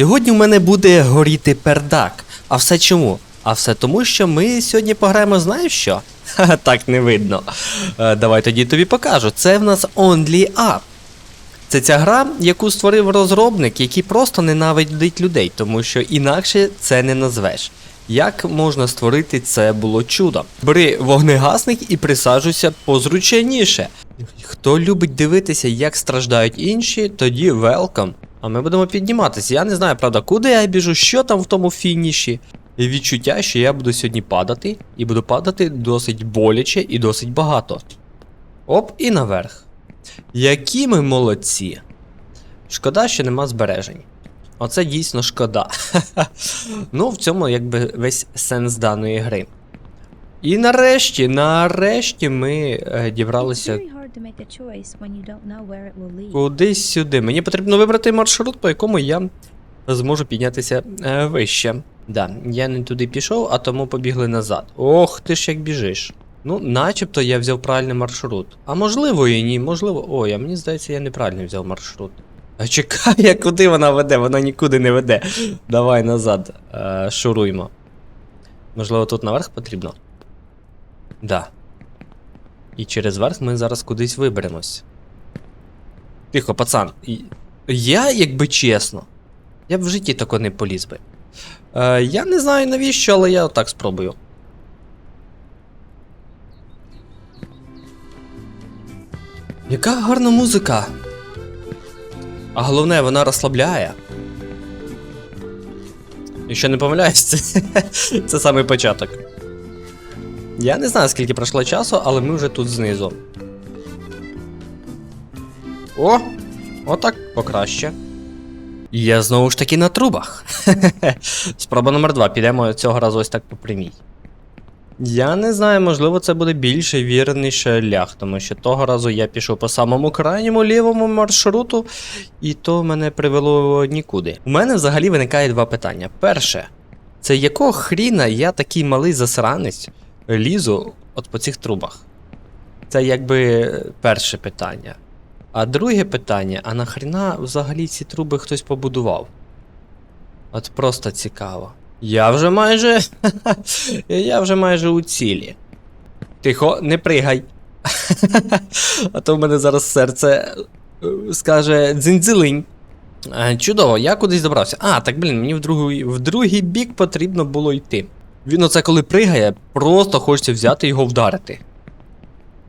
Сьогодні в мене буде горіти пердак. А все чому? А все тому, що ми сьогодні пограємо, знаєш що? Ха, так не видно. Е, давай тоді тобі покажу. Це в нас Only Up. Це ця гра, яку створив розробник, який просто ненавидить людей, тому що інакше це не назвеш. Як можна створити це було чудо? Бери вогнегасник і присаджуйся позручніше. Хто любить дивитися, як страждають інші, тоді велкам. А ми будемо підніматися. Я не знаю, правда, куди я біжу, що там в тому фініші. І відчуття, що я буду сьогодні падати, і буду падати досить боляче і досить багато. Оп, і наверх. Які ми молодці. Шкода, що нема збережень. Оце дійсно шкода. ну, в цьому якби весь сенс даної гри. І нарешті, нарешті ми е, дібралися кудись сюди. Мені потрібно вибрати маршрут, по якому я зможу піднятися е, вище. Да, я не туди пішов, а тому побігли назад. Ох, ти ж як біжиш. Ну, начебто я взяв правильний маршрут. А можливо і ні, можливо. Ой, а мені здається, я неправильно взяв маршрут. А чекай, куди вона веде? Вона нікуди не веде. Давай назад. Е, шуруймо. Можливо, тут наверх потрібно? Да. І через верх ми зараз кудись виберемось. Тихо, пацан. Я, якби чесно, я б в житті тако не поліз би. Е, я не знаю навіщо, але я отак спробую. Яка гарна музика. А головне, вона розслабляє. Якщо не помиляюсь, це, це самий початок. Я не знаю, скільки пройшло часу, але ми вже тут знизу. О! Отак покраще. Я знову ж таки на трубах. Спроба номер два. Підемо цього разу ось так по прямій. Я не знаю, можливо, це буде більше вірний шлях, тому що того разу я пішов по самому крайньому лівому маршруту, і то мене привело нікуди. У мене взагалі виникає два питання. Перше, це якого хріна я такий малий засранець лізу от по цих трубах? Це якби перше питання. А друге питання: а нахрена взагалі ці труби хтось побудував? От просто цікаво. Я вже майже. Я вже майже у цілі. Тихо, не пригай. А то в мене зараз серце е, скаже дзиньдзилинь. Е, Чудово, я кудись добрався. А, так блін, мені в другий, в другий бік потрібно було йти. Він оце коли пригає, просто хочеться взяти його вдарити.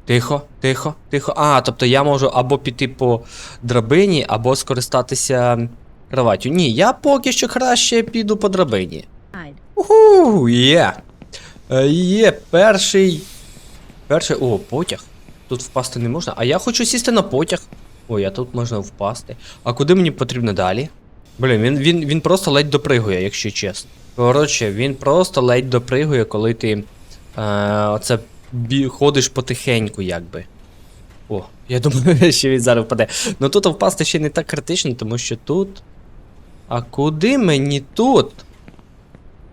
Тихо, тихо, тихо. А, тобто я можу або піти по драбині, або скористатися кроваттю. Ні, я поки що краще піду по драбині. Уху, є. Е, Є перший. Перший. О, потяг. Тут впасти не можна. А я хочу сісти на потяг. Ой, а тут можна впасти. А куди мені потрібно далі? Блін, він, він, він просто ледь допригує, якщо чесно. Коротше, він просто ледь допригує, коли ти е, оце бі, ходиш потихеньку, якби. О, я думаю, що він зараз впаде. Ну тут впасти ще не так критично, тому що тут. А куди мені тут?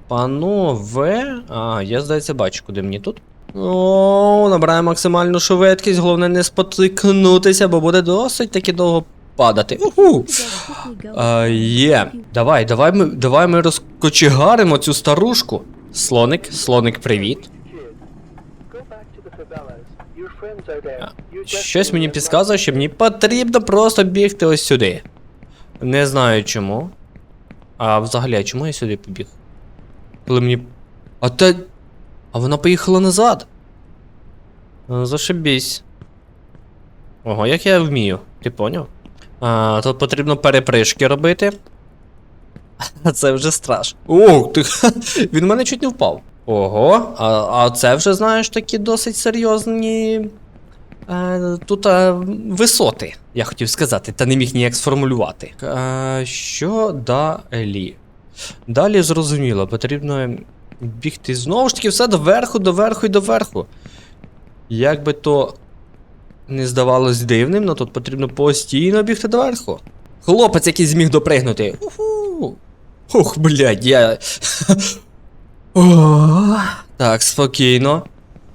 Панове. А, я здається, бачу, куди мені тут. О, набираю максимальну швидкість, головне не спотикнутися, бо буде досить таки довго падати. Уху! Є. Давай, давай ми, давай ми розкочегаримо цю старушку. Слоник, слоник, привіт. Щось мені підказує, що мені потрібно просто бігти ось сюди. Не знаю чому. А взагалі, а чому я сюди побіг? Коли мені. А те. А вона поїхала назад. Зашибісь. Ого, як я вмію. Ти поняв? А, тут потрібно перепришки робити. Це вже страшно. О, ти. Він мене чуть не впав. Ого, а, а це вже, знаєш, такі досить серйозні. Е, тут е, висоти, я хотів сказати, та не міг ніяк сформулювати. Е, що далі? Далі зрозуміло, потрібно бігти знову ж таки все доверху, доверху і доверху. Як би то не здавалось дивним, але тут потрібно постійно бігти доверху. Хлопець, який зміг допригнути. Уху. Ух, блядь, я. О, так, спокійно.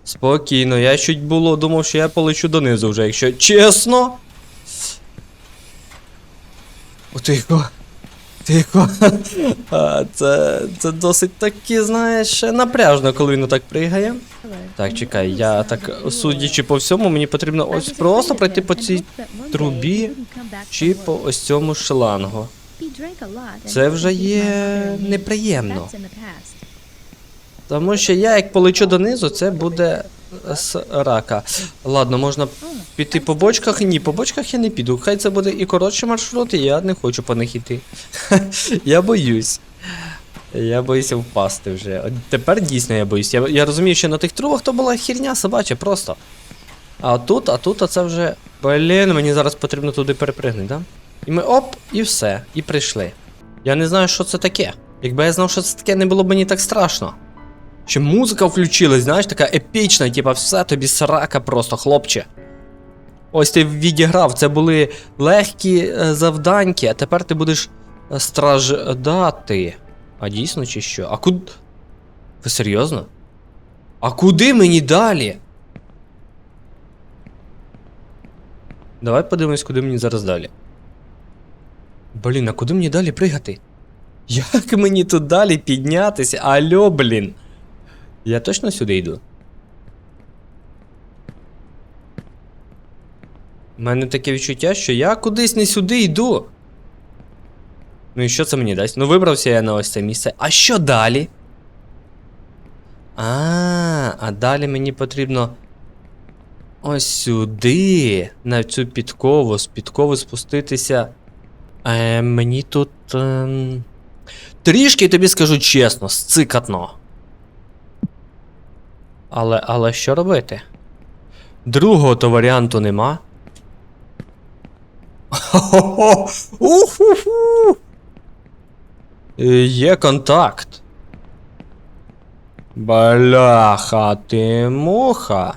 Спокійно, я чуть було думав, що я полечу донизу вже, якщо чесно. О, тихо. Тихо. А, це, це досить таки, знаєш, напряжно, коли він отак пригає. Так, чекай, я так, судячи по всьому, мені потрібно ось просто пройти по цій трубі чи по ось цьому шлангу. Це вже є неприємно. Тому що я як полечу донизу, це буде срака. Ладно, можна піти по бочках. Ні, по бочках я не піду. Хай це буде і коротший маршрут, і я не хочу по них іти. я боюсь. Я боюся впасти вже. От Тепер дійсно я боюсь. Я, я розумію, що на тих трубах то була херня собача просто. А тут, а тут, а це вже. Блін, мені зараз потрібно туди перепригнути, да? І ми оп, і все, і прийшли. Я не знаю, що це таке. Якби я знав, що це таке, не було б мені так страшно. Ще музика включилась, знаєш, така епічна, типа все тобі срака просто, хлопче. Ось ти відіграв, це були легкі е, завданьки, а тепер ти будеш е, страждати. А дійсно чи що? А куди. Ви серйозно? А куди мені далі? Давай подивимось, куди мені зараз далі. Блін, а куди мені далі пригати? Як мені тут далі піднятися? Алло, блін. Я точно сюди йду. У мене таке відчуття, що я кудись не сюди йду. Ну і що це мені дасть? Ну вибрався я на ось це місце. А що далі? А, а далі мені потрібно. Ось сюди. На цю підкову, з підкови спуститися. Е, мені тут. ем, Трішки тобі скажу чесно, сцикатно. Але, але що робити? Другого то варіанту нема. Хо-хо-хо! Уху-ху! Е, Є контакт. Бляха, ти муха.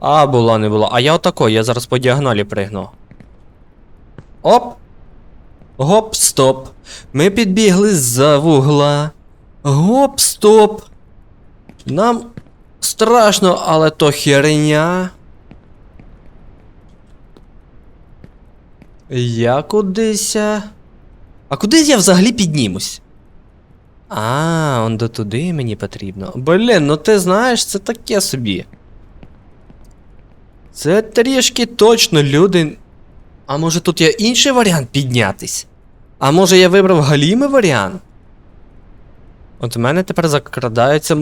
А, була, не була. А я отако, я зараз по діагоналі пригну. Оп! Гоп, стоп. Ми підбігли з-за вугла. Гоп, стоп. Нам страшно, але то херня. Я кудися. А куди я взагалі піднімусь? А, он до туди мені потрібно. Блін, ну ти знаєш, це таке собі. Це трішки точно люди. А може тут є інший варіант піднятись? А може я вибрав галімий варіант? От у мене тепер закрадаються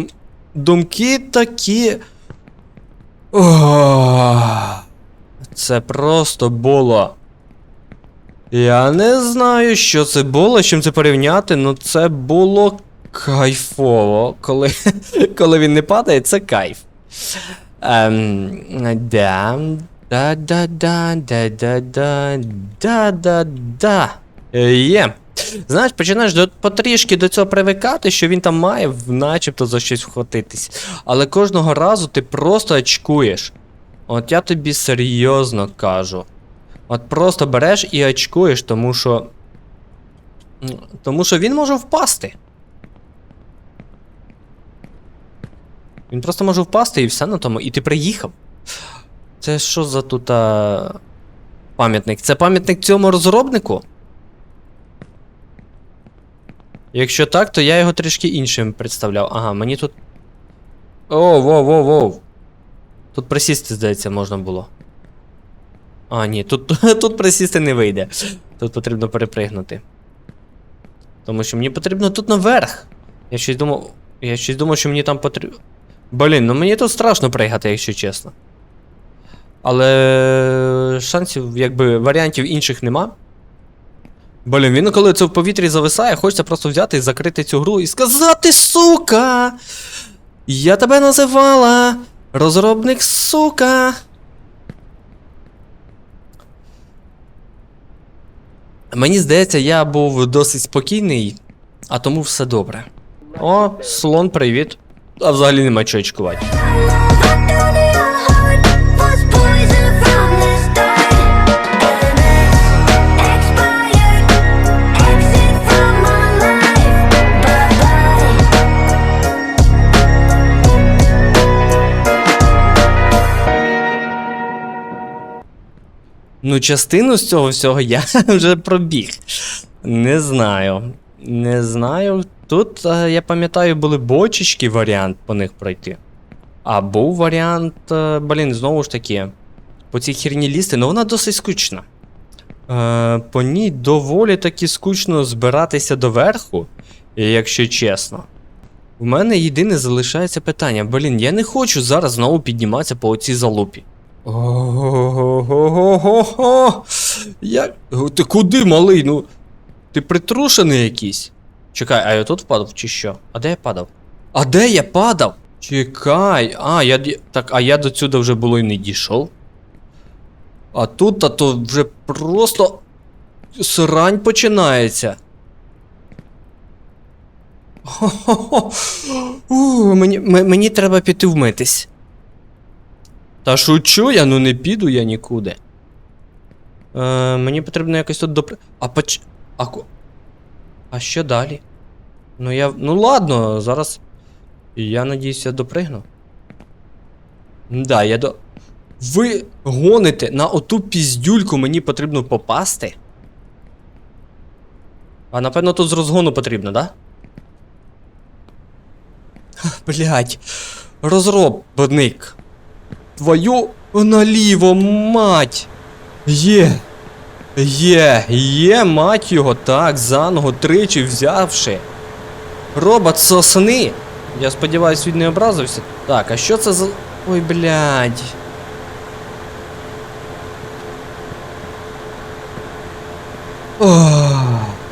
думки такі. Ох, це просто було. Я не знаю, що це було, з чим це порівняти, але це було кайфово. Коли, коли він не падає, це кайф. Ем, да, да, да, да, да, да, да, да, да, да. Е, Є. Знаєш, починаєш до, потрішки до цього привикати, що він там має начебто за щось вхватитись. Але кожного разу ти просто очкуєш. От я тобі серйозно кажу. От просто береш і очкуєш, тому що. Тому що він може впасти. Він просто може впасти і все на тому, і ти приїхав. Це що за тут а... пам'ятник? Це пам'ятник цьому розробнику? Якщо так, то я його трішки іншим представляв. Ага, мені тут. О, воу, воу, воу. Тут присісти, здається, можна було. А, ні, тут, тут присісти не вийде. Тут потрібно перепригнути. Тому що мені потрібно тут наверх. Я щось думав. Я щось думав, що мені там потрібно. Блін, ну мені тут страшно пригати, якщо чесно. Але шансів, якби варіантів інших нема. Блін, він коли це в повітрі зависає, хочеться просто взяти і закрити цю гру і сказати, сука! Я тебе називала! Розробник, сука! Мені здається, я був досить спокійний, а тому все добре. О, слон, привіт. А взагалі нема чого очкувати. Ну, частину з цього всього я вже пробіг. Не знаю. Не знаю. Тут, е, я пам'ятаю, були бочечки варіант по них пройти. А був варіант, е, блін, знову ж таки, по цій херні лізти, ну вона досить скучна. Е, по ній доволі таки скучно збиратися доверху, якщо чесно. У мене єдине залишається питання. Блін, я не хочу зараз знову підніматися по оцій залупі. Ого-го-го-го! Як. Ти куди, малий? Ну. Ти притрушений якийсь? Чекай, а я тут впадав чи що? А де я падав? А де я падав? Чекай. А, я. Так, а я до сюди вже було і не дійшов. А тут, а то вже просто. Срань починається. Хо-хо-хо. Мені, мені треба піти вмитись. Та шучу я, ну не піду я нікуди. Е, мені потрібно якось тут допри. А поч. А ку... А що далі? Ну я. Ну ладно, зараз. Я надіюсь, я допригну. Да, я до. Ви гоните на оту піздюльку мені потрібно попасти. А напевно тут з розгону потрібно, да? Блять. Розробник. Твою наліво, мать. Є. Є, є, мать його, так, за ногу тричі взявши. Робот сосни. Я сподіваюсь, він не образився. Так, а що це за. Ой, блядь.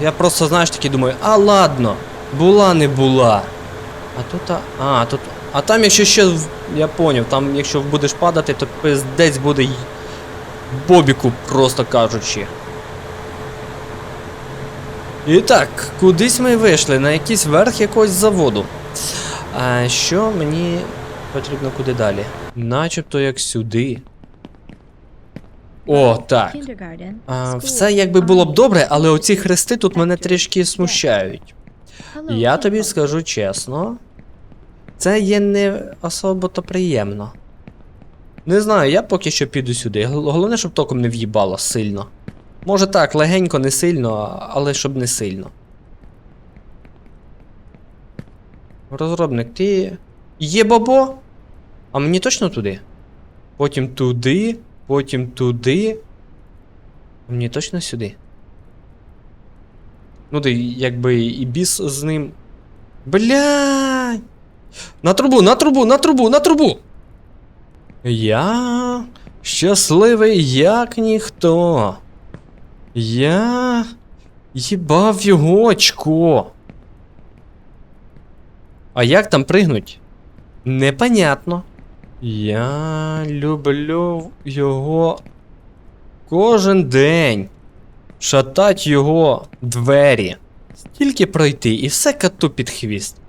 Я просто, знаєш, таки думаю, а ладно, була не була. А тут. А, а тут. А там, якщо ще. Я поняв, там, якщо будеш падати, то пиздець буде Бобіку, просто кажучи. І так, кудись ми вийшли, на якийсь верх якогось заводу. А що мені потрібно куди далі? Начебто як сюди. О, так. А, все якби було б добре, але оці хрести тут мене трішки смущають. Я тобі скажу чесно. Це є не особо то приємно. Не знаю, я поки що піду сюди. Головне, щоб током не в'їбало сильно. Може так, легенько, не сильно, але щоб не сильно. Розробник, ти. Є бабо? А мені точно туди? Потім туди, потім туди. А Мені точно сюди. Ну, ти якби і біс з ним. Блядь! На трубу, на трубу, на трубу, на трубу! Я щасливий як ніхто. Я їбав його очко. А як там пригнуть? Непонятно. Я люблю його кожен день. Шатать його двері. Стільки пройти, і все коту під хвіст.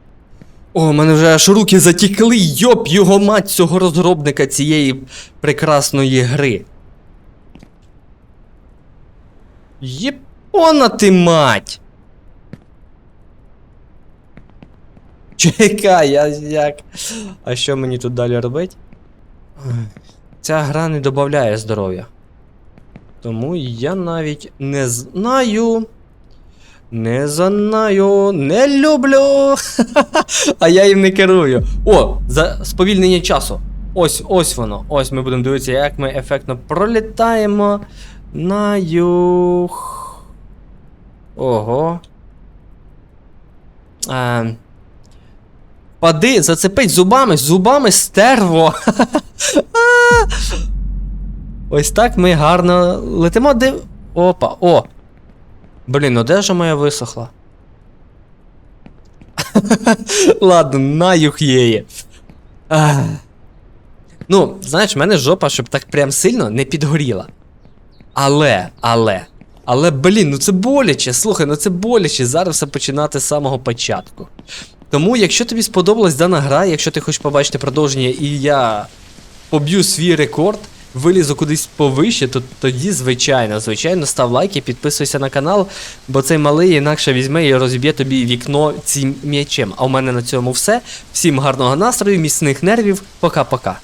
О, у мене вже аж руки затікли, йоп його мать цього розробника цієї прекрасної гри. Єпона ти мать! Чекай, я як. А що мені тут далі робити? Ця гра не додає здоров'я. Тому я навіть не знаю. Не знаю, не люблю. а я їм не керую. О, за сповільнення часу. Ось, ось воно. Ось ми будемо дивитися, як ми ефектно пролітаємо на юг. Ого. Е, Пади, зацепить зубами, зубами стерво. Ось так ми гарно летимо, де. Опа, о! Блін, одежа моя висохла. Ладно, на її. Ну, знаєш, в мене жопа, щоб так прям сильно не підгоріла. Але, але. Але, блін, ну це боляче. Слухай, ну це боляче. Зараз все починати з самого початку. Тому, якщо тобі сподобалась дана гра, якщо ти хочеш побачити продовження, і я поб'ю свій рекорд, вилізу кудись повище, то тоді, звичайно, звичайно, став лайк і підписуйся на канал, бо цей малий інакше візьме і розіб'є тобі вікно цим м'ячем. А у мене на цьому все. Всім гарного настрою, міцних нервів. Пока-пока.